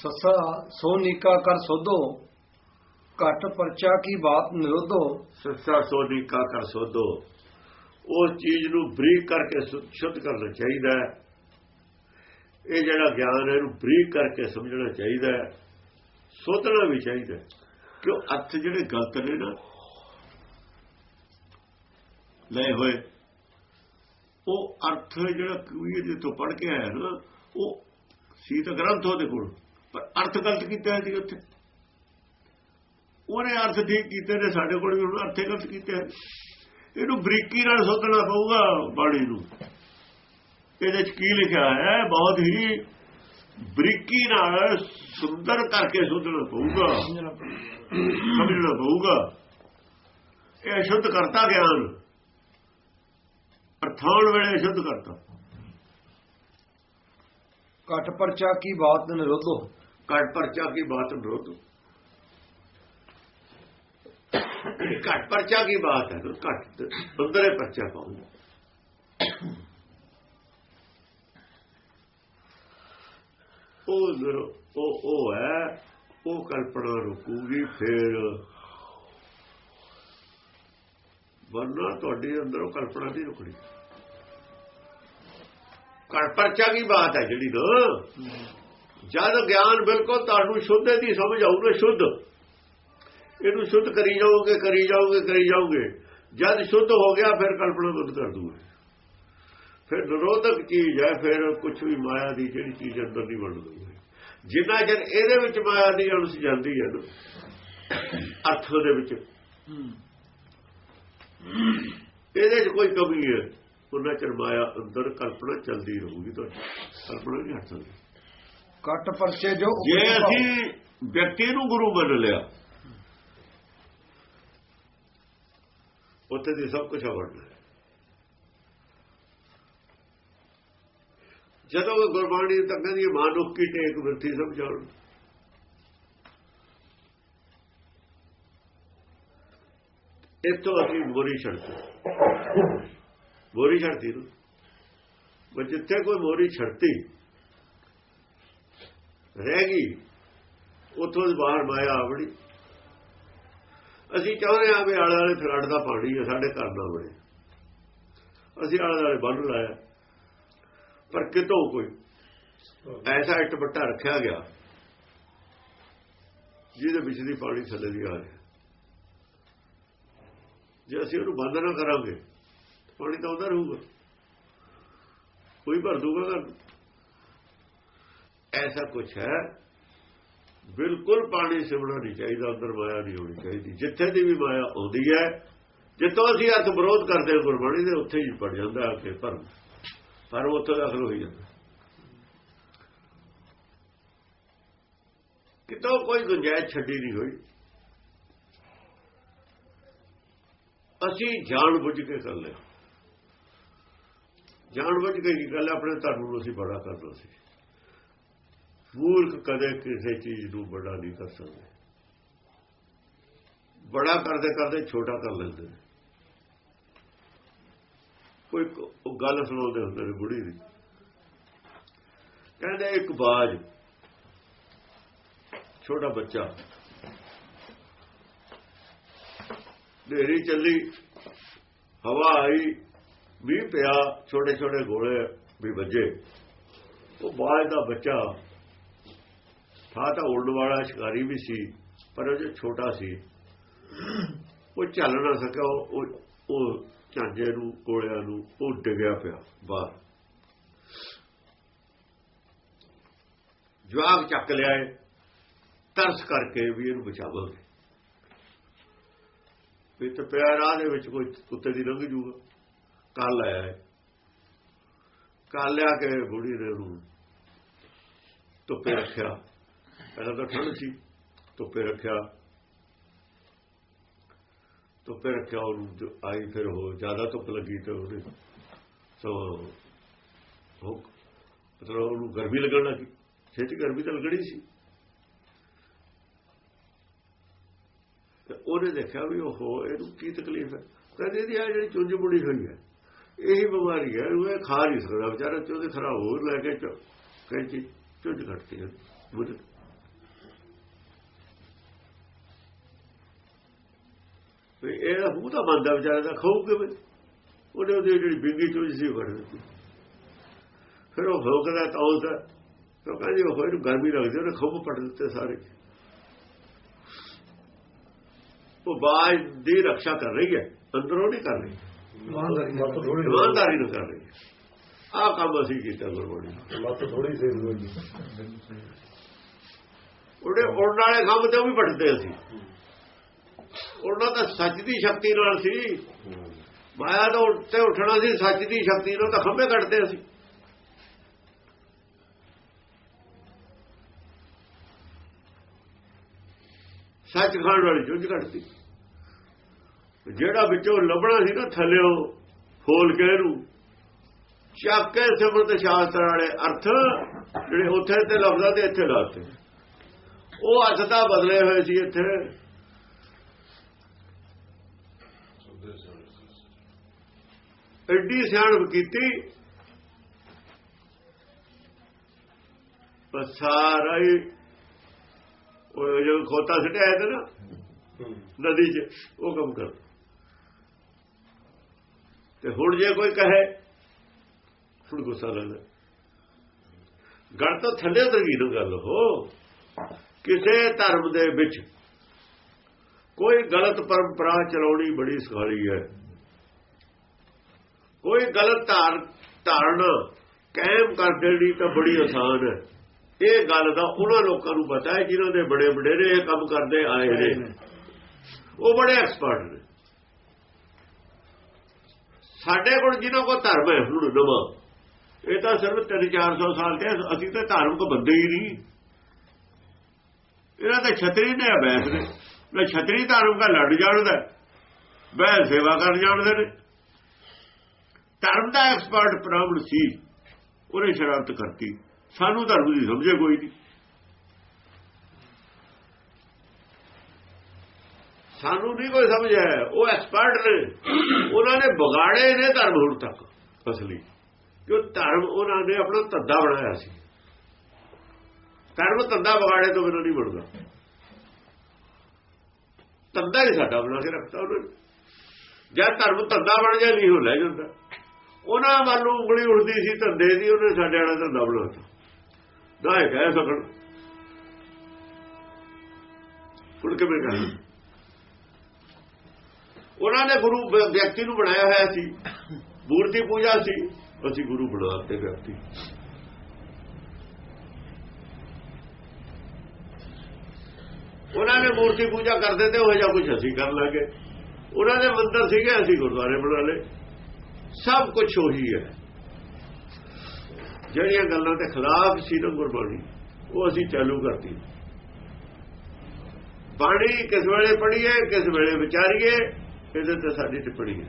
ਸਸਾ, ਸੋ ਨੀਕਾ ਕਰ ਸੋਧੋ, ਘਟ ਪਰਚਾ ਕੀ ਬਾਤ ਨਿਰੋਧੋ? ਸੱਸਾ ਸੋਧੀ ਕਾ ਕਰ ਸੋਧੋ। ਉਸ ਚੀਜ਼ ਨੂੰ ਬਰੀਕ ਕਰਕੇ ਸ਼ੁੱਧ ਕਰਨਾ ਚਾਹੀਦਾ ਹੈ। ਇਹ ਜਿਹੜਾ ਗਿਆਨ ਹੈ, ਇਹਨੂੰ ਬਰੀਕ ਕਰਕੇ ਸਮਝਣਾ ਚਾਹੀਦਾ ਹੈ। ਸੋਧਣਾ ਵੀ ਚਾਹੀਦਾ ਕਿ ਉਹ ਅਰਥ ਜਿਹੜੇ ਗਲਤ ਨੇ ਨਾ, ਲਏ ਹੋਏ, ਉਹ ਅਰਥ ਜਿਹੜਾ ਕੋਈ ਇਹਦੇ ਤੋਂ ਪੜ ਕੇ ਆਇਆ ਨਾ, ਉਹ ਸੀਤ ਗ੍ਰੰਥ ਉਹਦੇ ਕੋਲ। ਪਰ ਅਰਥ ਗਲਤ ਕੀਤਾ ਸੀ ਉੱਥੇ। ਉਹਨੇ ਅਰਥ ਠੀਕ ਕੀਤੇ ਨੇ, ਸਾਡੇ ਕੋਲ ਵੀ ਉਹਨਾਂ ਅਰਥੇ ਗਲਤ ਕੀਤੇ ਇਹਨੂੰ ਬਰੀਕੀ ਨਾਲ ਸੋਧਣਾ ਪਊਗਾ ਬਾਣੀ ਨੂੰ। ਇਹਦੇ ਚ ਕੀ ਲਿਖਿਆ ਹੈ, ਬਹੁਤ ਹੀ ਬਰੀਕੀ ਨਾਲ ਸੁੰਦਰ ਕਰਕੇ ਸੋਧਣਾ ਪਊਗਾ। ਸਮਝਣਾ ਪਊਗਾ। ਇਹ ਸ਼ੁੱਧ ਕਰਤਾ ਗਿਆਨ। ਅਰਥਾਉਣ ਵੇਲੇ ਸ਼ੁੱਧ ਕਰਤਾ। ਘਟ ਪਰਚਾ ਕੀ ਬਾਤ ਨਿਰੋਧੋ ਘਟ ਪਰਚਾ ਕੀ ਬਾਤ ਵਿਰੋਧ ਘਟ ਪਰਚਾ ਕੀ ਬਾਤ ਹੈ ਨਾ ਘਟ ਅੰਦਰੇ ਪਰਚਾ ਪਾਉਂਦਾ ਉਹ ਉਹ ਉਹ ਹੈ, ਉਹ ਕਲਪਨਾ ਰੁਕੂਗੀ, ਫਿਰ ਵਰਨਾ ਤੁਹਾਡੇ ਅੰਦਰੋਂ ਕਲਪਨਾ ਨਹੀਂ ਰੁਕਣੀ। ਘਟ ਪਰਚਾ ਕੀ ਬਾਤ ਹੈ ਜਿਹੜੀ ਨਾ। ਜਦ ਗਿਆਨ ਬਿਲਕੁਲ ਤੁਹਾਨੂੰ ਸ਼ੁੱਧ ਦੀ ਸਮਝ ਆਊ ਸ਼ੁੱਧ। ਇਹਨੂੰ ਸ਼ੁੱਧ ਕਰੀ ਜਾਓਗੇ ਕਰੀ ਜਾਓਗੇ ਕਰੀ ਜਾਓਗੇ। ਜਦ ਸ਼ੁੱਧ ਹੋ ਗਿਆ, ਫਿਰ ਕਲਪਨਾ ਬੰਦ ਕਰ ਦੂਗੇ। ਫਿਰ ਨਿਰੋਧਕ ਚੀਜ਼ ਹੈ, ਫਿਰ ਕੁਝ ਵੀ ਮਾਇਆ ਦੀ ਜਿਹੜੀ ਚੀਜ਼ ਅੰਦਰ ਨਹੀਂ ਵੜ ਦੂਗੇ ਜਿੰਨਾ ਚਿਰ ਇਹਦੇ ਵਿੱਚ ਮਾਇਆ ਦੀ ਅਣਸ ਜਾਂਦੀ ਹੈ ਅਰਥ ਦੇ ਵਿੱਚ। ਇਹਦੇ 'ਚ ਕੋਈ ਕਮੀ ਹੈ। ਉਹਨਾਂ ਚਿਰ ਮਾਇਆ ਅੰਦਰ ਕਲਪਨਾ ਚੱਲਦੀ ਰਹੂਗੀ, ਤੁਹਾਡੀ ਕਲਪਨਾ ਨਹੀਂ ਹਟ ਸਕਦੀ। ਘਟ ਪਰਚੇ ਜੋ ਜੇ ਅਸੀਂ ਵਿਅਕਤੀ ਨੂੰ ਗੁਰੂ ਮੰਨ ਲਿਆ ਉੱਥੇ ਦੀ ਸਭ ਕੁਝ ਵੜਨਾ ਜਦੋਂ ਗੁਰਬਾਣੀ ਤੱਕ ਦੀ ਮਾਨੁਖ ਕੀ ਟੇਕ ਵਰਤੀ ਸਮਝਾਉਣ। ਇੱਥੋਂ ਅਸੀਂ ਮੋਰੀ ਛੱਡਤੀ ਮੋਰੀ ਛੱਡਤੀ ਨੂੰ। ਜਿੱਥੇ ਕੋਈ ਮੋਰੀ ਛੱਡਤੀ ਰਹਿ ਗਈ। ਉਥੋਂ ਬਾਹਰ ਮਾਇਆ ਆਵੜੀ ਅਸੀਂ ਚਾਹੁੰਦੇ ਆ ਵੀ ਆਲੇ ਵਾਲੇ ਫਲੱਡ ਦਾ ਪਾਣੀ ਹੈ ਸਾਡੇ ਘਰ ਦਾ ਵੜੇ ਅਸੀਂ ਆਲੇ ਵਾਲੇ ਬੰਨ ਲਾਇਆ। ਪਰ ਕਿਤੋਂ ਕੋਈ ਐਸਾ ਇੱਟ ਬੱਟਾ ਰੱਖਿਆ ਗਿਆ, ਜਿਹਦੇ ਵਿੱਚ ਦੀ ਪਾਣੀ ਥੱਲੇ ਦੀ ਆ ਰਿਹਾ। ਜੇ ਅਸੀਂ ਉਹਨੂੰ ਬੰਦ ਨਾ ਕਰਾਂਗੇ, ਪਾਣੀ ਤਾਂ ਉਧਰ ਰਹੂਗਾ। ਕੋਈ ਭਰ ਦੂਗਾ ਘਰ। ਐਸਾ ਕੁਝ ਹੈ, ਬਿਲਕੁਲ ਪਾਣੀ ਸਿਮਣਾ ਨਹੀਂ ਚਾਹੀਦਾ, ਅੰਦਰ ਮਾਇਆ ਨਹੀਂ ਹੋਣੀ ਚਾਹੀਦੀ। ਜਿੱਥੇ ਦੀ ਵੀ ਮਾਇਆ ਆਉਂਦੀ ਹੈ, ਜਿੱਥੋਂ ਅਸੀਂ ਅਰਥ ਵਿਰੋਧ ਕਰਦੇ ਹਾਂ ਗੁਰਬਾਣੀ ਦੇ, ਉੱਥੇ ਹੀ ਪੜ ਜਾਂਦਾ ਆ ਕੇ ਪਰ ਪਰ ਉੱਥੇ ਦਾਖਲ ਹੋਈ ਜਾਂਦਾ। ਕਿਤੋਂ ਕੋਈ ਗੁੰਜਾਇਸ਼ ਛੱਡੀ ਨਹੀਂ ਹੋਈ। ਅਸੀਂ ਜਾਣ ਬੁੱਝ ਕੇ ਕਰ ਲਿਆ ਜਾਣ ਬੁੱਝ ਕੇ ਕੀ ਗੱਲ ਆਪਣੇ ਧਰਮ ਨੂੰ ਅਸੀਂ ਬੜਾ ਕਰਨਾ ਸੀ। ਮੂਰਖ ਕਦੇ ਕਿਸੇ ਚੀਜ਼ ਨੂੰ ਬੜਾ ਨਹੀਂ ਕਰ ਸਕਦੇ। ਬੜਾ ਕਰਦੇ ਕਰਦੇ ਛੋਟਾ ਕਰ ਲੈਂਦੇ ਨੇ। ਕੋਈ ਗੱਲ ਸੁਣਾਉਂਦੇ ਹੁੰਦੇ ਨੇ ਬੁੜੀ ਦੀ। ਕਹਿੰਦੇ ਇੱਕ ਬਾਜ, ਛੋਟਾ ਬੱਚਾ। ਨੇਰੀ ਚੱਲੀ, ਹਵਾ ਆਈ ਵੀ ਪਿਆ ਛੋਟੇ ਛੋਟੇ ਗੋਲੇ ਵੀ ਵੱਜੇ। ਉਹ ਬਾਜ ਦਾ ਬੱਚਾ ਥਾ ਤਾਂ ਉੜਨ ਵਾਲਾ ਸ਼ਿਕਾਰੀ ਵੀ ਸੀ, ਪਰ ਉਹ ਜੋ ਛੋਟਾ ਸੀ, ਉਹ ਚੱਲ ਨਾ ਸਕਿਆ, ਉਹ- ਉਹ ਝਾਂਜੇ ਨੂੰ, ਕੋਲਿਆਂ ਨੂੰ, ਉਹ ਡਿੱਗਿਆ ਪਿਆ ਬਾਹਰ। ਜਵਾਗ ਚੱਕ ਲਿਆ ਤਰਸ ਕਰਕੇ ਵੀ ਇਹਨੂੰ ਬਚਾਵਾਂਗੇ ਵੀ ਤੇ ਪਿਆ ਰਾਹ ਦੇ ਵਿੱਚ ਕੋਈ ਕੁੱਤੇ ਦੀ ਲੰਘ ਜੂਗਾ। ਕੱਲ ਆਇਆ ਹੈ ਕੱਲ ਲਿਆ ਕੇ ਬੁੜੀ ਦੇ ਉਹਨੂੰ ਧੁੱਪੇ ਰੱਖਿਆ। ਪਹਿਲਾਂ ਤਾਂ ਠੰਡ ਸੀ, ਧੁੱਪੇ ਰੱਖਿਆ। ਧੁੱਪੇ ਰੱਖਿਆ ਉਹਨੂੰ ਆਈ ਫਿਰ ਉਹ ਜ਼ਿਆਦਾ ਧੁੱਪ ਲੱਗੀ ਤੇ ਉਹਨੇ ਸੋ ਉਹ ਮਤਲਬ ਉਹਨੂੰ ਗਰਮੀ ਲੱਗਣ ਲੱਗੀ। ਛੇਤੀ ਗਰਮੀ ਤਾਂ ਲੱਗਣੀ ਸੀ। ਤੇ ਉਹਨੇ ਦੇਖਿਆ ਵੀ ਉਹ ਇਹਨੂੰ ਕੀ ਤਕਲੀਫ ਹੈ? ਕਹਿੰਦੇ ਇਹਦੀ ਆ ਜਿਹੜੀ ਚੁੰਝ ਮੁੜੀ ਹੋਈ ਹੈ, ਇਹੀ ਬਿਮਾਰੀ ਹੈ ਉਹ ਇਹ ਖਾ ਨਹੀਂ ਸਕਦਾ। ਵਿਚਾਰਾ ਤੇ ਉਹਦੇ ਖਰਾ ਹੋਰ ਲੈ ਕੇ ਚ ਕੈਂਚੀ ਚੁੰਝ ਘਟਦੀ ਹੈ ਮੁੱਢ ਵੀ ਇਹ ਮੂੰਹ ਤਾਂ ਬੰਦਾ ਵਿਚਾਰੇ ਦਾ ਖਾਊ ਕਿਵੇਂ? ਉਹਨੇ ਉਹਦੀ ਜਿਹੜੀ ਬਿੰਗੀ ਚੂਜੀ ਸੀ ਕੱਢ ਦਿੱਤੀ। ਫਿਰ ਉਹ ਭੋਗਦਾ ਤਾਂ ਉਹਦਾ ਤਾਂ ਕਹਿੰਦੀ ਉਹ ਇਹਨੂੰ ਗਰਮੀ ਲੱਗਦੀ ਉਹਨੇ ਖੁੱਬ ਪੜ ਦਿੱਤੇ ਸਾਰੇ। ਉਹ ਬਾਜ ਦੀ ਰੱਖਿਆ ਕਰ ਰਹੀ ਹੈ ਅੰਦਰੋਂ ਨਹੀਂ ਕਰ ਰਹੀ। ਇਮਾਨਦਾਰੀ ਨਾਲ ਕਰ ਰਹੀ ਹੈ। ਆਹ ਕੰਮ ਅਸੀਂ ਕੀਤਾ ਗੁਰਬਾਣੀ ਮਤ ਥੋੜੀ ਹੋਈ ਉਹਦੇ ਉੜਨ ਵਾਲੇ ਕੰਮ ਤੇ ਉਹ ਵੀ ਪੜਦੇ ਅਸੀਂ। ਉਹਨਾਂ ਤਾਂ ਸੱਚ ਦੀ ਸ਼ਕਤੀ ਨਾਲ ਸੀ। ਮਾਇਆ ਤੋਂ ਉੱਤੇ ਉੱਠਣਾ ਸੀ, ਸੱਚ ਦੀ ਸ਼ਕਤੀ ਨਾਲ ਤਾਂ ਖੰਭੇ ਕੱਟਦੇ ਸੀ। ਸੱਚ ਖਾਣ ਵਾਲੀ ਜੁੱਝ ਕੱਟਦੀ ਜਿਹੜਾ ਵਿੱਚੋਂ ਲੱਭਣਾ ਸੀ ਨਾ ਥੱਲਿਓ ਫੋਲ ਕੇ ਇਹਨੂੰ, ਚੱਕ ਕੇ ਸਿਮਰਤ ਸ਼ਾਸਤਰ ਵਾਲੇ ਅਰਥ, ਜਿਹੜੇ ਉੱਥੇ ਤੇ ਲਫ਼ਜ਼ਾਂ ਦੇ ਇੱਥੇ ਲਾਤੇ ਉਹ ਅਰਥ ਤਾਂ ਬਦਲੇ ਹੋਏ ਸੀ ਇੱਥੇ। ਐਡੀ ਸਿਆਣਪ ਕੀਤੀ। ਪਰ ਸਾਰਾ ਹੀ ਉਹ ਜੋ ਖੋਤਾ ਸਿੱਟਿਆ ਹੈ ਨਾ ਨਦੀ 'ਚ ਉਹ ਕੰਮ ਕਰ ਤੇ ਹੁਣ ਜੇ ਕੋਈ ਕਹੇ ਹੁਣ ਗੁੱਸਾ ਲੱਗਦਾ ਗੜ ਤੋਂ ਥੱਲੇ ਉਤਰ ਗਈ ਨੂੰ ਗੱਲ ਹੋ। ਕਿਸੇ ਧਰਮ ਦੇ ਵਿੱਚ ਕੋਈ ਗਲਤ ਪਰੰਪਰਾ ਚਲਾਉਣੀ ਬੜੀ ਸਖਾਲੀ ਹੈ। ਕੋਈ ਗਲਤ ਧਾਰ ਧਾਰਨਾ ਕਾਇਮ ਕਰ ਦੇਣੀ ਤਾਂ ਬੜੀ ਆਸਾਨ ਹੈ। ਇਹ ਗੱਲ ਦਾ ਉਹਨਾਂ ਲੋਕਾਂ ਨੂੰ ਪਤਾ ਹੈ ਜਿਨ੍ਹਾਂ ਦੇ ਬੜੇ ਵਡੇਰੇ ਇਹ ਕੰਮ ਕਰਦੇ ਆਏ ਨੇ। ਉਹ ਬੜੇ ਐਕਸਪਰਟ ਨੇ। ਸਾਡੇ ਕੋਲ ਜਿਨ੍ਹਾਂ ਕੋ ਧਰਮ ਹੈ ਹੁਣ ਨਵਾਂ ਇਹ ਤਾਂ ਸਿਰਫ 3-400 ਸਾਲ ਦੇ ਅਸੀਂ ਤਾਂ ਧਾਰਮਿਕ ਬੰਦੇ ਹੀ ਨਹੀਂ। ਇਹਨਾਂ ਤਾਂ ਛਤਰੀ ਨੇ ਅਬੈਸ ਨੇ। ਮੈਂ ਛਤਰੀ ਧਰਮ ਦਾ ਲੜ ਜਾਣਦਾ ਬਹਿ ਸੇਵਾ ਕਰ ਜਾਣਦੇ ਨੇ। ਧਰਮ ਦਾ ਐਕਸਪਰਟ ਬ੍ਰਾਹਮਣ ਸੀ। ਉਹਨੇ ਸ਼ਰਾਰਤ ਕਰਤੀ। ਸਾਨੂੰ ਧਰਮ ਦੀ ਸਮਝੇ ਕੋਈ ਨਹੀਂ। ਸਾਨੂੰ ਨਹੀਂ ਕੋਈ ਸਮਝਿਆ ਉਹ ਐਕਸਪਰਟ ਨੇ। ਉਹਨਾਂ ਨੇ ਵਿਗਾੜੇ ਨੇ ਧਰਮ ਹੁਣ ਤੱਕ, ਅਸਲੀ। ਕਿ ਧਰਮ ਉਹਨਾਂ ਨੇ ਆਪਣਾ ਧੰਦਾ ਬਣਾਇਆ ਸੀ। ਧਰਮ ਧੰਦਾ ਵਿਗਾੜੇ ਤੋਂ ਬਿਨਾਂ ਨਹੀਂ ਬਣਦਾ। ਧੰਦਾ ਹੀ ਸਾਡਾ ਬਣਾ ਕੇ ਰੱਖਤਾ ਉਹਨਾਂ। ਨੇ ਜਦ ਧਰਮ ਧੰਦਾ ਬਣ ਗਿਆ ਨਹੀਂ ਹੋ ਲੈ ਜਾਂਦਾ। ਉਹਨਾਂ ਵੱਲੋਂ ਉਂਗਲੀ ਉੱਠਦੀ ਸੀ, ਧੰਦੇ ਦੀ, ਉਹਨੇ ਸਾਡੇ ਵਾਲਾ ਧੰਦਾ ਬਣਾਤਾ ਨਾ ਇਹ ਕਹਿ ਸਕਣ। ਕੁੜ ਕੇ ਮੈਂ ਕਹਾਂ ਉਹਨਾਂ ਨੇ ਗੁਰੂ ਵਿਅਕਤੀ ਨੂੰ ਬਣਾਇਆ ਹੋਇਆ ਸੀ। ਮੂਰਤੀ ਪੂਜਾ ਸੀ। ਅਸੀਂ ਗੁਰੂ ਬਣਾਤੇ ਵਿਅਕਤੀ। ਉਹਨਾਂ ਨੇ ਮੂਰਤੀ ਪੂਜਾ ਕਰਦੇ ਤੇ ਉਹ ਜਿਹਾ ਕੁਝ ਅਸੀਂ ਕਰਨ ਲੱਗੇ। ਉਹਨਾਂ ਦੇ ਮੰਦਰ ਸੀਗੇ, ਅਸੀਂ ਗੁਰਦੁਆਰੇ ਬਣਾ ਲਏ। ਸਭ ਕੁਝ ਉਹੀ ਹੈ। ਜਿਹੜੀਆਂ ਗੱਲਾਂ ਦੇ ਖਿਲਾਫ ਸੀ ਨਾ ਗੁਰਬਾਣੀ, ਉਹ ਅਸੀਂ ਚਾਲੂ ਕਰਤੀ। ਬਾਣੀ ਕਿਸ ਵੇਲੇ ਪੜ੍ਹੀਏ, ਕਿਸ ਵੇਲੇ ਵਿਚਾਰੀਏ, ਇਹਦੇ ਤੇ ਸਾਡੀ ਟਿੱਪਣੀ ਹੈ।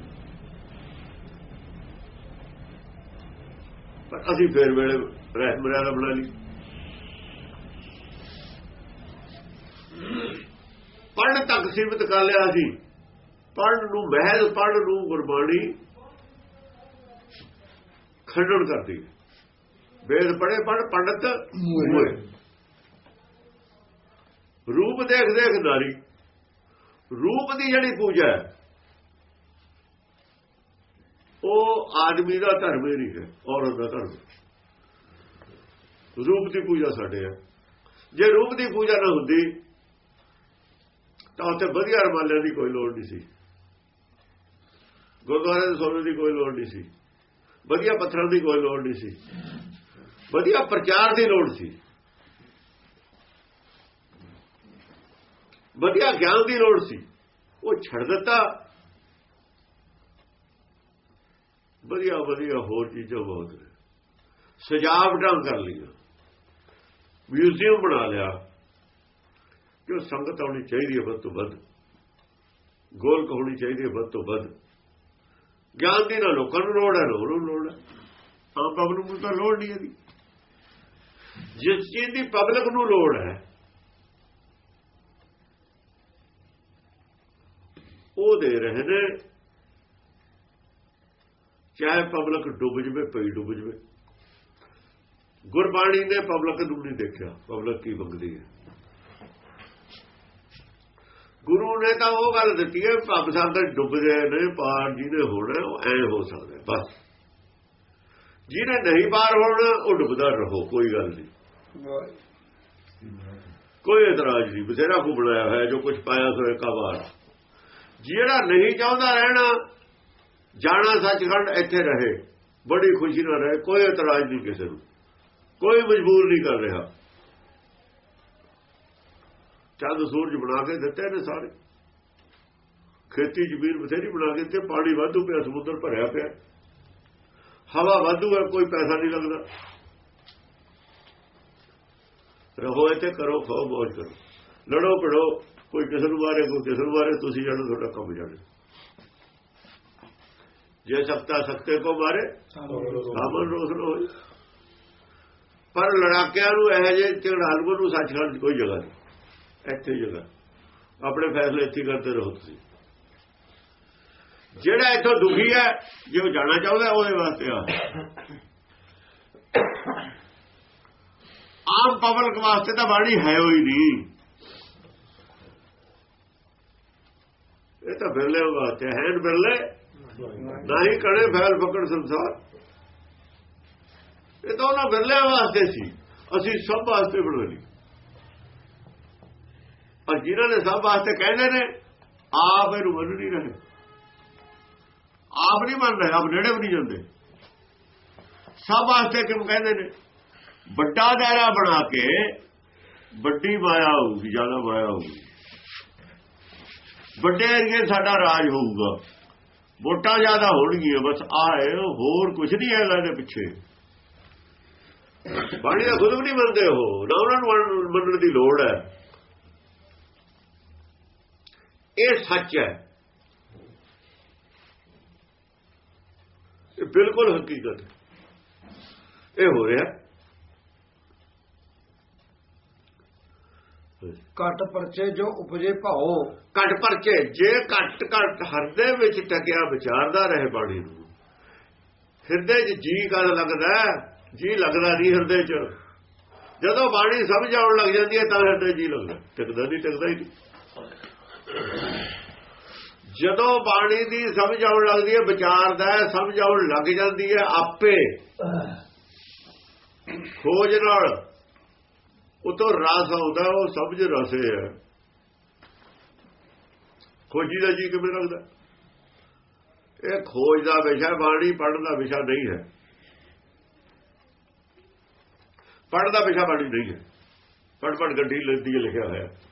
ਪਰ ਅਸੀਂ ਫੇਰ ਵੇਲੇ ਰਹਿਤ ਬਣਾ ਲਈ। ਪੜ੍ਹਨ ਤੱਕ ਸੀਮਿਤ ਕਰ ਲਿਆ ਸੀ। ਪੜ੍ਹਨ ਨੂੰ ਮਹਿਲ, ਪੜ੍ਹਨ ਨੂੰ ਗੁਰਬਾਣੀ ਖੰਡਨ ਕਰਦੀ। ਵੇਦ ਪੜ੍ਹੇ ਪੜ੍ਹ ਪੰਡਤ ਮੂਏ ਰੂਪ ਦੇਖ ਦੇਖ ਨਾਰੀ। ਰੂਪ ਦੀ ਜਿਹੜੀ ਪੂਜਾ ਹੈ ਉਹ ਆਦਮੀ ਦਾ ਧਰਮ ਹੀ ਨਹੀਂ ਹੈ ਔਰਤ ਦਾ ਧਰਮ। ਰੂਪ ਦੀ ਪੂਜਾ ਸਾਡੇ ਹੈ। ਜੇ ਰੂਪ ਦੀ ਪੂਜਾ ਨਾ ਹੁੰਦੀ ਤਾਂ ਉੱਥੇ ਵਧੀਆ ਰਮਾਲਿਆਂ ਦੀ ਕੋਈ ਲੋੜ ਨਹੀਂ ਸੀ। ਗੁਰਦੁਆਰੇ ਦੇ ਸੋਨੇ ਦੀ ਕੋਈ ਲੋੜ ਨਹੀਂ ਸੀ। ਵਧੀਆ ਪੱਥਰਾਂ ਦੀ ਕੋਈ ਲੋੜ ਨਹੀਂ ਸੀ। ਵਧੀਆ ਪ੍ਰਚਾਰ ਦੀ ਲੋੜ ਸੀ। ਵਧੀਆ ਗਿਆਨ ਦੀ ਲੋੜ ਸੀ। ਉਹ ਛੱਡ ਦਿੱਤਾ। ਵਧੀਆ ਵਧੀਆ ਹੋਰ ਚੀਜ਼ਾਂ ਬਹੁਤ ਨੇ। ਸਜਾਵਟਾਂ ਕਰ ਲਈਆਂ। ਮਿਊਜ਼ੀਅਮ ਬਣਾ ਲਿਆ। ਕਿ ਸੰਗਤ ਆਉਣੀ ਚਾਹੀਦੀ ਹੈ ਵੱਧ ਤੋਂ ਵੱਧ। ਗੋਲਕ ਹੋਣੀ ਚਾਹੀਦੀ ਹੈ ਵੱਧ ਤੋਂ ਵੱਧ। ਗਿਆਨ ਦੀ ਨਾ ਲੋਕਾਂ ਨੂੰ ਲੋੜ ਹੈ, ਨਾ ਉਹਨੂੰ ਲੋੜ ਆਮ ਪਬਲਿਕ ਨੂੰ ਤਾਂ ਲੋੜ ਨਹੀਂ ਇਹਦੀ। ਜਿਸ ਚੀਜ਼ ਦੀ ਪਬਲਿਕ ਨੂੰ ਲੋੜ ਹੈ, ਉਹ ਦੇ ਰਹੇ ਨੇ, ਚਾਹੇ ਪਬਲਿਕ ਡੁੱਬ ਜਵੇ, ਪਈ ਡੁੱਬ ਜਵੇ। ਗੁਰਬਾਣੀ ਨੇ ਪਬਲਿਕ ਨੂੰ ਨਹੀਂ ਦੇਖਿਆ, ਪਬਲਿਕ ਕੀ ਮੰਗਦੀ ਹੈ। ਗੁਰੂ ਨੇ ਤਾਂ ਉਹ ਗੱਲ ਦਿੱਤੀ ਹੈ ਭੰਗ ਡੁੱਬ ਗਏ ਨੇ ਪਾਰ ਜਿਹਨੇ ਹੋਣਾ, ਉਹ ਐ ਹੋ ਸਕਦਾ ਬਸ। ਜਿਹਨੇ ਨਹੀਂ ਪਾਰ ਹੋਣਾ, ਉਹ ਡੁੱਬਦਾ ਰਹੋ, ਕੋਈ ਗੱਲ ਨਹੀਂ। ਕੋਈ ਇਤਰਾਜ਼ ਨਹੀਂ, ਬਥੇਰਾ ਕੋ ਬਣਾਇਆ ਹੋਇਆ, ਜੋ ਕੁਝ ਪਾਇਆ ਸੋ ਇੱਕ ਵਾਰ ਜਿਹੜਾ ਨਹੀਂ ਚਾਹੁੰਦਾ ਰਹਿਣਾ, ਜਾਣਾ ਸੱਚਖੰਡ ਇੱਥੇ ਰਹੇ, ਬੜੀ ਖੁਸ਼ੀ ਨਾਲ ਰਹੇ, ਕੋਈ ਇਤਰਾਜ਼ ਨਹੀਂ ਕਿਸੇ ਨੂੰ। ਕੋਈ ਮਜਬੂਰ ਨਹੀਂ ਕਰ ਰਿਹਾ। ਚੰਦ ਸੂਰਜ ਬਣਾ ਕੇ ਦਿੱਤੇ ਨੇ ਸਾਰੇ। ਖੇਤੀ ਜ਼ਮੀਨ ਬਥੇਰੀ ਬਣਾ ਕੇ ਦਿੱਤੇ, ਪਾਣੀ ਵਾਧੂ ਪਿਆ, ਸਮੁੰਦਰ ਭਰਿਆ ਪਿਆ। ਹਵਾ ਵਾਧੂ ਹੈ, ਕੋਈ ਪੈਸਾ ਨਹੀਂ ਲੱਗਦਾ। ਰਹੋ ਇੱਥੇ, ਕਰੋ, ਖਾਓ ਮौज ਕਰੋ। ਲੜੋ ਪੜੋ ਕੋਈ ਕਿਸੇ ਨੂੰ ਮਾਰੇ ਕੋਈ ਕਿਸੇ ਨੂੰ ਮਾਰੇ ਤੁਸੀਂ ਜਾਣੋ, ਤੁਹਾਡਾ ਕੰਮ ਜਾਣੇ। ਜੇ ਸਕਤਾ ਸਕਤੇ ਕੋ ਮਾਰੇ ਸਾਮਨ ਰੋਸ ਹੋਏ। ਪਰ ਲੜਾਕਿਆਂ ਨੂੰ ਇਹ ਜੇ ਝਗੜਾਲੂ ਨੂੰ ਸੱਚਖੰਡ 'ਚ ਕੋਈ ਜਗ੍ਹਾ ਨਹੀਂ। ਇੱਥੇ ਜਗ੍ਹਾ। ਆਪਣੇ ਫੈਸਲੇ ਇੱਥੇ ਕਰਦੇ ਰਹੋ ਤੁਸੀਂ। ਜਿਹੜਾ ਇੱਥੋਂ ਦੁਖੀ ਹੈ, ਜੇ ਉਹ ਜਾਣਾ ਚਾਹੁੰਦਾ ਉਹਦੇ ਵਾਸਤੇ ਆ। ਆਮ ਪਬਲਿਕ ਵਾਸਤੇ ਤਾਂ ਬਾਣੀ ਹੈ ਹੋਈ ਨਹੀਂ। ਇਹ ਤਾਂ ਬਿਰਲੇ ਵਾਸਤੇ ਹੈ ਨ ਬਿਰਲੇ ਨਹੀਂ ਕੜੇ ਫੈਲ ਫਕੜ ਸੰਸਾਰ। ਇਹ ਤਾਂ ਉਹਨਾਂ ਬਿਰਲੇ ਵਾਸਤੇ ਸੀ। ਅਸੀਂ ਸਭ ਵਾਸਤੇ ਬਣਵਾਈ ਲਈ ਔਰ ਜਿਨ੍ਹਾਂ ਨੇ ਸਭ ਵਾਸਤੇ ਕਹਿੰਦੇ ਨੇ, ਆਪ ਇਹਨੂੰ ਮੰਨ ਨਹੀਂ ਰਹੇ। ਆਪ ਨਹੀਂ ਮੰਨ ਰਹੇ, ਆਪ ਨੇੜੇ ਵੀ ਨਹੀਂ ਜਾਂਦੇ। ਸਭ ਵਾਸਤੇ ਕਿਉਂ ਕਹਿੰਦੇ ਨੇ? ਵੱਡਾ ਦਾਇਰਾ ਬਣਾ ਕੇ ਵੱਡੀ ਮਾਇਆ ਹੋਊਗੀ, ਜ਼ਿਆਦਾ ਮਾਇਆ ਹੋਊਗੀ। ਵੱਡੇ ਏਰੀਏ ਸਾਡਾ ਰਾਜ ਹੋਊਗਾ। ਵੋਟਾਂ ਜ਼ਿਆਦਾ ਹੋਣਗੀਆਂ, ਬਸ ਆਏ, ਹੋਰ ਕੁਝ ਨਹੀਂ ਹੈ ਇਹਦੇ ਪਿੱਛੇ। ਬਾਣੀ ਦਾ ਖੁਦ ਵੀ ਨਹੀਂ ਮੰਨਦੇ ਹੋ ਨਾ ਉਹਨਾਂ ਨੂੰ ਮੰਨਣ ਦੀ ਲੋੜ ਹੈ। ਇਹ ਸੱਚ ਹੈ। ਬਿਲਕੁਲ ਹਕੀਕਤ ਇਹ ਹੋ ਰਿਹਾ। ਘਟ ਪਰਚੇ ਜੋ ਉਪਜੇ ਭਾਓ। ਘਟ ਪਰਚੇ ਜੇ ਘਟ ਘਟ ਹਰਦੇ ਵਿੱਚ ਟਕਿਆ ਵਿਚਾਰਦਾ ਰਹੇ ਬਾਣੀ ਨੂੰ। ਹਿਰਦੇ 'ਚ ਜੀ ਕਰ ਲੱਗਦਾ ਜੀ ਲੱਗਦਾ ਨਹੀਂ ਹਿਰਦੇ 'ਚ। ਜਦੋਂ ਬਾਣੀ ਸਮਝ ਆਉਣ ਲੱਗ ਜਾਂਦੀ ਹੈ ਤਾਂ ਹਿਰਦੇ ਜੀ ਲੱਗਦਾ। ਟਿਕਦਾ ਨਹੀਂ ਟਿਕਦਾ ਹੀ ਨਹੀਂ। ਜਦੋਂ ਬਾਣੀ ਦੀ ਸਮਝ ਆਉਣ ਲੱਗਦੀ ਹੈ ਵਿਚਾਰਦਾ ਹੈ, ਸਮਝ ਆਉਣ ਲੱਗ ਜਾਂਦੀ ਹੈ, ਆਪੇ ਖੋਜ ਨਾਲ ਉਤੋਂ ਰਸ ਆਉਂਦਾ, ਉਹ ਸਮਝ ਰਸੇ ਹੈ। ਖੋਜੀ ਦਾ ਜੀ ਕਿਵੇਂ ਲੱਗਦਾ? ਇਹ ਖੋਜ ਦਾ ਵਿਸ਼ਾ, ਬਾਣੀ ਪੜਨ ਦਾ ਵਿਸ਼ਾ ਨਹੀਂ ਹੈ। ਪੜਨ ਦਾ ਵਿਸ਼ਾ ਬਾਣੀ ਨਹੀਂ ਹੈ। ਪੜ ਪੜ ਗੱਡੀ ਲੱਦੀ ਹੈ, ਲਿਖਿਆ ਹੋਇਆ।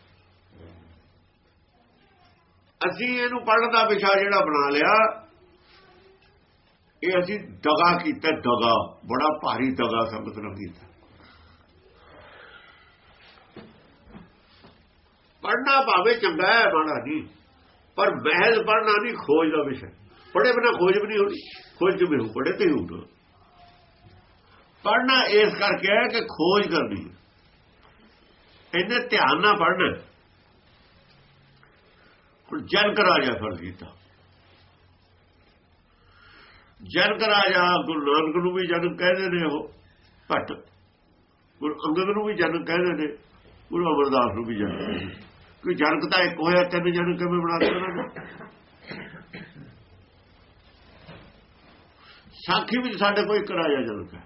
ਅਸੀਂ ਇਹਨੂੰ ਪੜਨ ਦਾ ਵਿਸ਼ਾ ਜਿਹੜਾ ਬਣਾ ਲਿਆ, ਇਹ ਅਸੀਂ ਦਗਾ ਕੀਤਾ, ਦਗਾ, ਬੜਾ ਭਾਰੀ ਦਗਾ ਸੰਗਤ ਨਾਲ ਕੀਤਾ। ਪੜਨਾ ਭਾਵੇਂ ਚੰਗਾ ਹੈ ਮਾੜਾ ਨਹੀਂ ਪਰ ਮਹਿਜ਼ ਪੜਨਾ ਨਹੀਂ ਖੋਜ ਦਾ ਵਿਸ਼ਾ। ਪੜੇ ਬਿਨਾ ਖੋਜ ਵੀ ਨਹੀਂ ਹੋਣੀ, ਖੋਜ ਕਿਵੇਂ ਹੋ ਪੜੇ ਤੇ ਹੋਊਗਾ। ਪੜਨਾ ਇਸ ਕਰਕੇ ਹੈ ਕਿ ਖੋਜ ਕਰਨੀ ਹੈ। ਇਹਨੇ ਧਿਆਨ ਨਾਲ ਪੜਨਾ ਹੁਣ ਜਨਕ ਰਾਜਾ ਫਰਜ਼ ਕੀਤਾ। ਜਨਕ ਰਾਜਾ ਗੁਰੂ ਨਾਨਕ ਨੂੰ ਵੀ ਜਨਕ ਕਹਿੰਦੇ ਨੇ ਉਹ ਘੱਟ ਗੁਰੂ ਅੰਗਦ ਨੂੰ ਵੀ ਜਨਕ ਕਹਿੰਦੇ ਨੇ, ਗੁਰੂ ਅਮਰਦਾਸ ਨੂੰ ਵੀ ਜਨਕ ਕਹਿੰਦੇ ਨੇ। ਕਿ ਜਨਕ ਤਾਂ ਇੱਕ ਹੋਇਆ, ਤਿੰਨ ਜਨਕ ਕਿਵੇਂ ਬਣਾ ਦਿੱਤੇ ਉਹਨਾਂ ਨੇ? ਸਾਖੀ ਵਿੱਚ ਸਾਡੇ ਕੋਈ ਇੱਕ ਰਾਜਾ ਜਨਕ ਹੈ।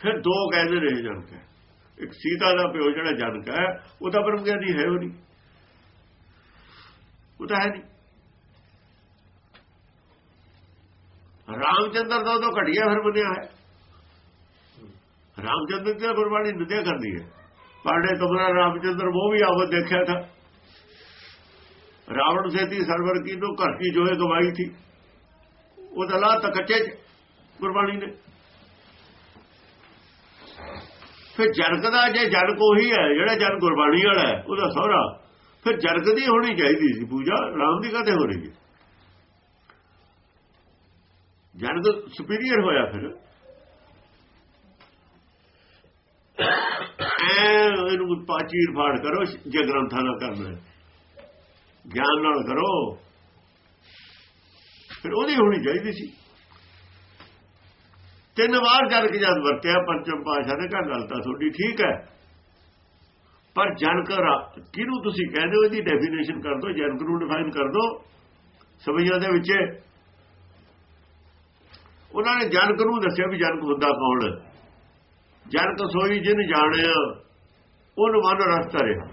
ਫਿਰ ਦੋ ਕਹਿੰਦੇ ਨੇ ਜਨਕ ਹੈ। ਇੱਕ ਸੀਤਾ ਦਾ ਪਿਓ ਜਿਹੜਾ ਜਨਕ ਹੈ, ਉਹ ਤਾਂ ਬ੍ਰਹਮ ਗਿਆਨੀ ਹੈ ਉਹ ਨਹੀਂ। ਉਹ ਤਾਂ ਹੈ ਨਹੀਂ। ਰਾਮਚੰਦਰ ਦਾ ਤਾਂ ਘਟਿਆ ਫਿਰ ਬਣਿਆ ਹੈ। ਰਾਮਚੰਦਰ ਦੀ ਗੁਰਬਾਣੀ ਨਿੰਦਿਆ ਕਰਦੀ ਹੈ। ਪਾੜੇ ਤੁਮਰਾ ਰਾਮਚੰਦਰ ਉਹ ਵੀ ਆਵਤ ਦੇਖਿਆ ਥਾ। ਰਾਵਣ ਸੇਤੀ ਸਰਵਰ ਕੀ ਨੂੰ ਘਰ ਕੀ ਜੋਏ ਗਵਾਈ ਥੀ। ਉਹ ਦਲਾ ਤਕੱਚੇ ਗੁਰਬਾਣੀ ਨੇ। ਫਿਰ ਜਨਕ ਦਾ ਜੇ ਜਨਕ ਉਹੀ ਹੈ, ਜਿਹੜਾ ਜਨ ਗੁਰਬਾਣੀ ਵਾਲਾ ਹੈ, ਉਹਦਾ ਸਹੁਰਾ, ਫਿਰ ਜਨਕ ਦੀ ਹੋਣੀ ਚਾਹੀਦੀ ਸੀ ਪੂਜਾ, ਰਾਮ ਦੀ ਕਦੇ ਹੋ ਰਹੀ ਹੈ ਜਨਕ ਸੁਪੀਰੀਅਰ ਹੋਇਆ ਫਿਰ। ਐ ਇਹਨੂੰ ਪਾਚੀਰ ਫਾੜ ਕਰੋ, ਜੇ ਗ੍ਰੰਥਾਂ ਨਾਲ ਕਰਨਾ ਗਿਆਨ ਨਾਲ ਕਰੋ। ਫਿਰ ਉਹਦੀ ਹੋਣੀ ਚਾਹੀਦੀ ਸੀ। ਤਿੰਨ ਵਾਰ ਜਨਕ ਜਦ ਵਰਤਿਆ ਪੰਚਮ ਪਾਸ਼ਾ ਨੇ ਕਹਾ ਗੱਲ ਤਾਂ ਤੁਹਾਡੀ ਠੀਕ ਹੈ। ਪਰ ਜਨਕ ਕਿਹਨੂੰ ਤੁਸੀਂ ਕਹਿੰਦੇ ਹੋ ਇਹਦੀ ਡੈਫੀਨੇਸ਼ਨ ਕਰ ਦਿਓ ਜਨਕ ਨੂੰ ਡਿਫਾਈਨ ਕਰ ਦਿਓ। ਸਭਈਆਂ ਦੇ ਵਿੱਚ? ਉਹਨਾਂ ਨੇ ਜਨਕ ਨੂੰ ਦੱਸਿਆ ਵੀ ਜਨਕ ਹੁੰਦਾ ਕੌਣ? ਜਨਕ ਸੋਈ ਜਿਨ ਜਾਣਿਆ ਉਹਨ ਮਨ ਰਸਤਾ ਰਿਹਾ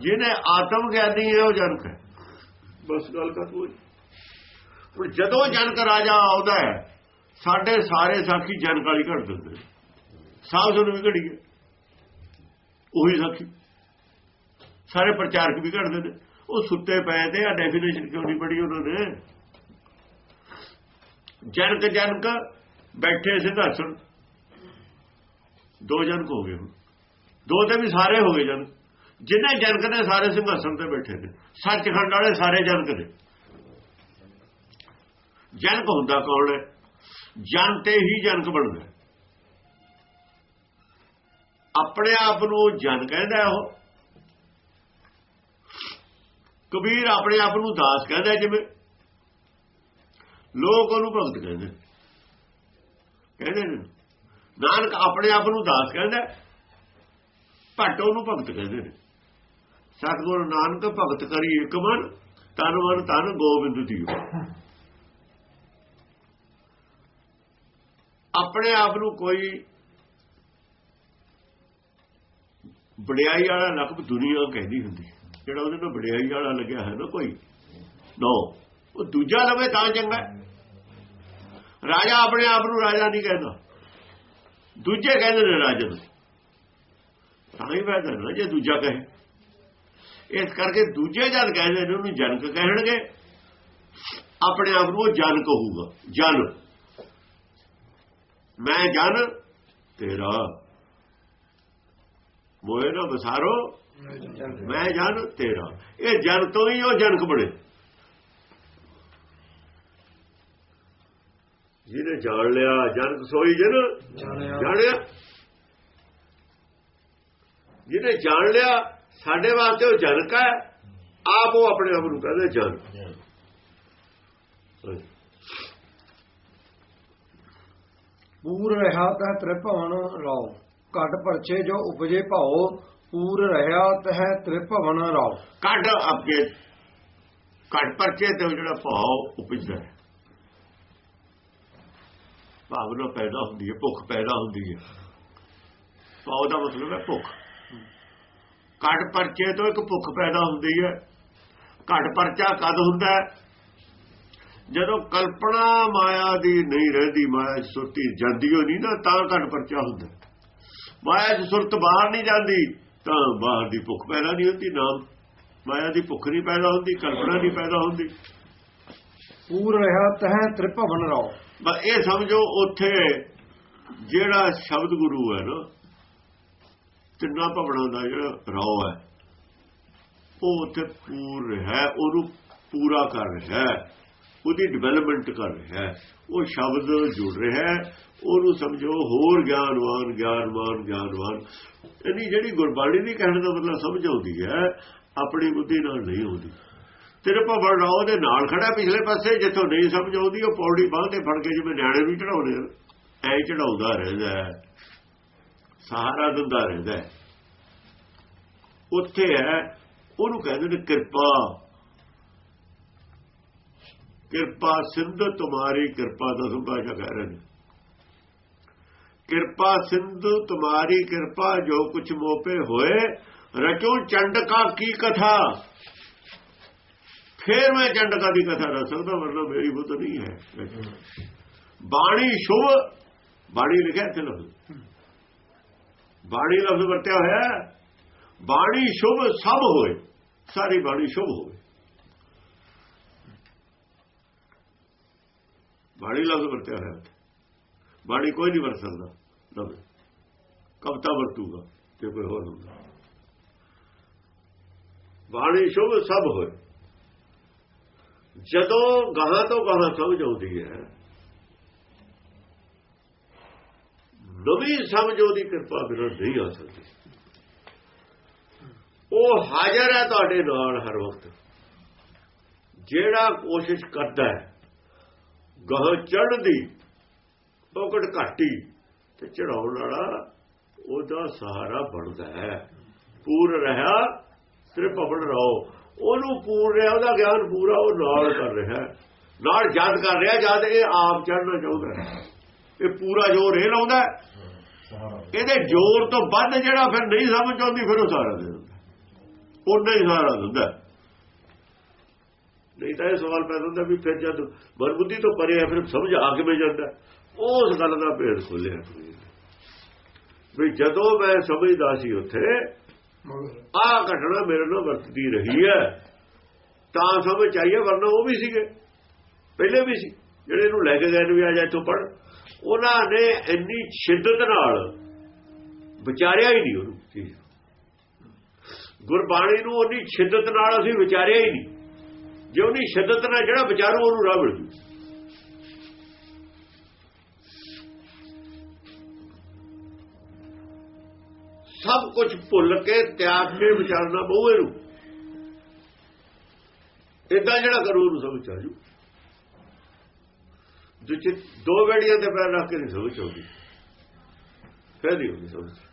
ਜਿਹਨੇ ਆਤਮ ਗਿਆਨੀ ਹੈ ਉਹ ਜਨਕ ਹੈ। ਬਸ ਗੱਲ ਕਰ ਹੋਈ। ਹੁਣ ਜਦੋਂ ਜਨਕ ਰਾਜਾ ਆਉਂਦਾ ਹੈ ਸਾਡੇ ਸਾਰੇ ਸਾਖੀ ਜਨਕ ਵਾਲੀ ਘੜ ਦਿੰਦੇ ਨੇ। ਸਾਹ ਵੀ ਘੜੀ ਹੈ। ਉਹੀ ਸਾਖੀ। ਸਾਰੇ ਪ੍ਰਚਾਰਕ ਵੀ ਘੜਦੇ ਨੇ ਉਹ ਸੁੱਤੇ ਪਏ ਤੇ ਆ ਡੈਫੀਨੇਸ਼ਨ ਕਿਉਂ ਨਹੀਂ ਪੜੀ ਉਹਨਾਂ ਨੇ? ਜਨਕ ਜਨਕ ਬੈਠੇ ਸਿੰਘਾਸਣ ਦੋ ਜਨਕ ਹੋ ਗਏ ਹੁਣ। ਦੋ ਤੇ ਵੀ ਸਾਰੇ ਹੋ ਗਏ ਜਨਕ। ਜਿੰਨੇ ਜਨਕ ਨੇ ਸਾਰੇ ਸਿੰਘਾਸਣ ਤੇ ਬੈਠੇ ਨੇ। ਸੱਚਖੰਡ ਵਾਲੇ ਸਾਰੇ ਜਨਕ ਨੇ। ਜਨਕ ਹੁੰਦਾ ਕੌਣ ਹੈ? ਜਨ ਤੇ ਹੀ ਜਨਕ ਬਣਦਾ ਆਪਣੇ ਆਪ ਨੂੰ ਜਨ ਕਹਿੰਦਾ ਉਹ। ਕਬੀਰ ਆਪਣੇ ਆਪ ਨੂੰ ਦਾਸ ਕਹਿੰਦਾ ਜਿਵੇਂ। ਲੋਕ ਉਹਨੂੰ ਭਗਤ ਕਹਿੰਦੇ ਨੇ। ਕਹਿੰਦੇ ਨੇ, ਨਾਨਕ ਆਪਣੇ ਆਪ ਨੂੰ ਦਾਸ ਕਹਿੰਦਾ ਭੱਟ ਉਹਨੂੰ ਭਗਤ ਕਹਿੰਦੇ ਨੇ। ਸਤਿਗੁਰੂ ਨਾਨਕ ਭਗਤ ਕਰੀ ਇੱਕ ਮਨ, ਤਨ ਮਨ ਤਨ ਗੋਬਿੰਦ ਦੀਓ। ਆਪਣੇ ਆਪ ਨੂੰ ਕੋਈ ਵਡਿਆਈ ਵਾਲਾ ਲਫ਼ਜ਼ ਦੁਨੀਆ ਕਹਿੰਦੀ ਹੁੰਦੀ ਜਿਹੜਾ ਉਹਦੇ ਨਾਲ ਵਡਿਆਈ ਵਾਲਾ ਲੱਗਿਆ ਹੈ ਨਾ ਕੋਈ ਨੋ ਉਹ ਦੂਜਾ ਲਵੇ ਤਾਂ ਚੰਗਾ ਰਾਜਾ ਆਪਣੇ ਆਪ ਨੂੰ ਰਾਜਾ ਨਹੀਂ ਕਹਿੰਦਾ। ਦੂਜੇ ਕਹਿੰਦੇ ਨੇ ਰਾਜਾ ਤਾਂ ਹੀ ਫਾਇਦਾ ਨਾ, ਜੇ ਦੂਜਾ ਕਹੇ। ਇਸ ਕਰਕੇ ਦੂਜੇ ਜਨ ਕਹਿੰਦੇ ਨੇ, ਉਹਨੂੰ ਜਨਕ ਕਹਿਣਗੇ। ਆਪਣੇ ਆਪ ਨੂੰ ਉਹ ਜਨ ਕਹੂਗਾ ਜਨ। ਮੈਂ ਜਨ ਤੇਰਾ। ਮੋਏ ਨਾ ਬਸਾਰੋ ਮੈਂ ਜਨ ਤੇਰਾ। ਇਹ ਜਨ ਤੋਂ ਹੀ ਉਹ ਜਨਕ ਬਣੇ। ਜਿਹਨੇ ਜਾਣ ਲਿਆ ਜਨਕ ਸੋਈ ਜਨ ਜਾਣਿਆ। ਜਾਣਿਆ। ਜਿਹਨੇ ਜਾਣ ਲਿਆ ਸਾਡੇ ਵਾਸਤੇ ਉਹ ਜਨਕ ਹੈ। ਆਪ ਉਹ ਆਪਣੇ ਆਪ ਨੂੰ ਕਹਿੰਦੇ ਜਨ। ਪੂਰ ਰਹਾ ਤਹ ਤ੍ਰਿਭਵਨ ਰਾਉ। ਘਟ ਪਰਚੇ ਜੋ ਉਪਜੇ ਭਾਉ, ਪੂਰ ਰਹਾ ਤਹ ਤ੍ਰਿਭਵਨ ਰਾਉ। ਕੱਢ ਅੱਗੇ ਕੱਢ ਪਰਚੇ ਤੇ ਜਿਹੜਾ ਭਾਵ ਉਪਜਦਾ ਹੈ। ਭਾਵਨਾ ਪੈਦਾ ਹੁੰਦੀ ਹੈ, ਭੁੱਖ ਪੈਦਾ ਹੁੰਦੀ ਹੈ। ਭਾਵ ਦਾ ਮਤਲਬ ਹੈ ਭੁੱਖ। ਕੱਢ ਪਰਚੇ ਤੋਂ ਇੱਕ ਭੁੱਖ ਪੈਦਾ ਹੁੰਦੀ ਹੈ। ਘਟ ਪਰਚਾ ਕਦ ਹੁੰਦਾ ਹੈ? ਜਦੋਂ ਕਲਪਨਾ ਮਾਇਆ ਦੀ ਨਹੀਂ ਰਹਿੰਦੀ ਮਾਇਆ ਸੁਰਤੀ ਜਾਂਦੀ ਹੋ ਨਹੀਂ ਨਾ ਤਾਂ ਘਟ ਪਰਚਾ ਹੁੰਦਾ। ਮਾਇਆ 'ਚ ਸੁਰਤ ਬਾਹਰ ਨਹੀਂ ਜਾਂਦੀ ਤਾਂ ਬਾਹਰ ਦੀ ਭੁੱਖ ਪੈਦਾ ਨਹੀਂ ਹੁੰਦੀ ਨਾਮ ਮਾਇਆ ਦੀ ਭੁੱਖ ਨਹੀਂ ਪੈਦਾ ਹੁੰਦੀ ਕਲਪਨਾ ਨਹੀਂ ਪੈਦਾ ਹੁੰਦੀ। ਪੂਰ ਰਹਾ ਤਹ ਤ੍ਰਿਭਵਨ ਰਾਉ ਬਸ ਇਹ ਸਮਝੋ ਉੱਥੇ ਜਿਹੜਾ ਸ਼ਬਦ ਗੁਰੂ ਹੈ ਨਾ ਤਿੰਨਾ ਭਵਨਾਂ ਦਾ ਜਿਹੜਾ ਰਾਉ ਹੈ ਉਹ ਉੱਥੇ ਪੂਰ ਹੈ ਉਹਨੂੰ ਪੂਰਾ ਕਰ ਰਿਹਾ ਹੈ। ਉਹਦੀ ਡਿਵੈਲਪਮੈਂਟ ਕਰ ਰਿਹਾ ਹੈ। ਉਹ ਸ਼ਬਦ ਜੁੜ ਰਿਹਾ ਹੈ। ਉਹਨੂੰ ਸਮਝੋ, ਹੋਰ ਗਿਆਨਵਾਨ ਗਿਆਨਵਾਨ ਗਿਆਨਵਾਨ ਇਹਦੀ ਜਿਹੜੀ ਗੁਰਬਾਣੀ ਦੀ ਕਹਿਣ ਦਾ ਮਤਲਬ ਸਮਝ ਆਉਂਦੀ ਹੈ, ਆਪਣੀ ਬੁੱਧੀ ਨਾਲ ਨਹੀਂ ਆਉਂਦੀ। ਤੇਰੇ ਭਵਨ ਰਾਓ ਦੇ ਨਾਲ ਖੜਾ ਪਿਛਲੇ ਪਾਸੇ, ਜਿੱਥੋਂ ਨਹੀਂ ਸਮਝ ਆਉਂਦੀ, ਉਹ ਪੌੜੀ ਬਾਹ ਤੇ ਫੜ ਕੇ ਜਿਵੇਂ ਨਿਆਣੇ ਨੂੰ ਚੜਾਉਂਦੇ ਆ। ਐ ਚੜਾਉਂਦਾ ਰਹਿੰਦਾ ਸਹਾਰਾ ਦਿੰਦਾ ਰਹਿੰਦਾ ਉੱਥੇ ਹੈ, ਉਹਨੂੰ ਕਹਿੰਦੇ ਨੇ ਕਿਰਪਾ। ਕਿਰਪਾ ਸਿੰਧ ਤੁਮਾਰੀ, ਕਿਰਪਾ ਦਾ ਸੰਭਾਸ਼ਾ ਕਹਿ ਰਹੇ ਨੇ। ਕਿਰਪਾ ਸਿੰਧ ਤੁਮਾਰੀ, ਕਿਰਪਾ ਜੋ ਕੁਛ ਮੋਪੇ ਹੋਏ, ਰਚੋ ਚੰਡਕਾ ਕੀ ਕਥਾ? ਫੇਰ ਮੈਂ ਚੰਡਕਾ ਦੀ ਕਥਾ ਦੱਸ ਸਕਦਾ ਵਰਨਾ ਮੇਰੀ ਬੁੱਧ ਨਹੀਂ ਹੈ। ਬਾਣੀ ਸ਼ੁਭ, ਬਾਣੀ ਲਿਖਿਆ ਇੱਥੇ ਲਫ਼ਜ਼। ਬਾਣੀ ਲਫ਼ਜ਼ ਵਰਤਿਆ ਹੋਇਆ ਬਾਣੀ ਸ਼ੁਭ ਸਭ ਹੋਏ, ਸਾਰੀ ਬਾਣੀ ਸ਼ੁਭ ਹੋਵੇ। ਬਾਣੀ ਲਫ਼ਜ਼ ਵਰਤਿਆ ਹੋਇਆ ਬਾਣੀ ਕੋਈ ਨਹੀਂ ਵਰਤ ਸਕਦਾ। ਲਫ਼ਜ਼। ਕਵਤਾ ਵਰਤੂਗਾ ਤੇ ਕੋਈ ਹੋਰ ਹੁੰਦਾ। ਬਾਣੀ ਸ਼ੁਭ ਸਭ ਹੋਏ। ਜਦੋਂ ਗਾਹਾਂ ਤੋਂ ਗਾਹਾਂ ਸਮਝ ਆਉਂਦੀ ਹੈ, ਨਵੀਂ ਸਮਝ ਉਹਦੀ ਕਿਰਪਾ ਬਿਨਾਂ ਨਹੀਂ ਆ ਸਕਦੀ। ਉਹ ਹਾਜ਼ਰ ਹੈ ਤੁਹਾਡੇ ਨਾਲ ਹਰ ਵਕਤ। ਜਿਹੜਾ ਕੋਸ਼ਿਸ਼ ਕਰਦਾ ਹੈ ਗਾਹਾਂ ਚੜਦੀ ਪੌਕਟ ਔਕੜ ਘਾਟੀ, ਤੇ ਚੜਾਉਣ ਵਾਲਾ ਉਹਦਾ ਸਹਾਰਾ ਬਣਦਾ ਹੈ। ਪੂਰ ਰਹਾ ਤ੍ਰਿਪਵਨ ਰਹੋ। ਉਹਨੂੰ ਪੂਰ ਰਿਹਾ, ਉਹਦਾ ਗਿਆਨ ਪੂਰਾ ਉਹ ਨਾਲ ਕਰ ਰਿਹਾ ਨਾਲ ਜਦ ਕਰ ਰਿਹਾ, ਜਦ ਇਹ ਆਪ ਚੜਨਾ ਚਾਹੁੰਦਾ ਹੈ। ਇਹ ਪੂਰਾ ਜੋਰ ਇਹ ਲਾਉਂਦਾ ਇਹਦੇ ਜ਼ੋਰ ਤੋਂ ਵੱਧ ਜਿਹੜਾ ਫਿਰ ਨਹੀਂ ਸਮਝ ਆਉਂਦੀ, ਫਿਰ ਉਹ ਸਾਰਾ ਦੇ ਦਿੰਦਾ ਉਹਨਾਂ ਹੀ ਸਾਰਾ ਦਿੰਦਾ। ਨਹੀਂ ਤਾਂ ਇਹ ਸਵਾਲ ਪੈਦਾ ਹੁੰਦਾ ਵੀ ਫਿਰ ਜਦ ਮਨਬੁੱਧੀ ਤੋਂ ਪਰੇ ਹੈ ਫਿਰ ਸਮਝ ਆ ਕਿਵੇਂ ਜਾਂਦਾ? ਉਸ ਗੱਲ ਦਾ ਭੇਦ ਖੋਲਿਆ ਵੀ ਜਦੋਂ ਮੈਂ ਸਮਝਦਾ ਸੀ ਉੱਥੇ ਆਹ ਘਟਨਾ ਮੇਰੇ ਨਾਲ ਵਰਤਦੀ ਰਹੀ ਹੈ। ਤਾਂ ਸਮਝ ਆਈਏ ਵਰਨਾ ਉਹ ਵੀ ਸੀਗੇ। ਪਹਿਲੇ ਵੀ ਸੀ। ਜਿਹੜੇ ਇਹਨੂੰ ਲੈ ਕੇ ਗਏ ਨੇ ਵੀ ਆ ਜਾ ਇੱਥੋਂ ਪੜ ਉਹਨਾਂ ਨੇ ਇੰਨੀ ਸ਼ਿੱਦਤ ਨਾਲ ਵਿਚਾਰਿਆ ਹੀ ਨਹੀਂ ਉਹਨੂੰ। ਗੁਰਬਾਣੀ ਨੂੰ ਉਹਨੀ ਸ਼ਿੱਦਤ ਨਾਲ ਅਸੀਂ ਵਿਚਾਰਿਆ ਹੀ ਨਹੀਂ। ਜੇ ਉਹਦੀ ਸ਼ਿੱਦਤ ਨਾਲ ਜਿਹੜਾ ਵਿਚਾਰੂ ਉਹਨੂੰ ਰਾਹ ਮਿਲ ਜੂ। ਸਭ ਕੁਝ ਭੁੱਲ ਕੇ ਤਿਆਗ ਕੇ ਵਿਚਾਰਨਾ ਪਊ ਇਹਨੂੰ। ਇਦਾਂ ਜਿਹੜਾ ਕਰੂ, ਉਹਨੂੰ ਸਮਝ ਆ ਜੂ। ਜਿੱਥੇ ਦੋ ਵੇੜੀਆਂ ਤੇ ਪੈਰ ਰੱਖ ਕੇ ਨਹੀਂ ਸਮਝ ਆਉਂਦੀ। ਫਿਰ ਨਹੀਂ ਉਹਨੂੰ ਸਮਝ।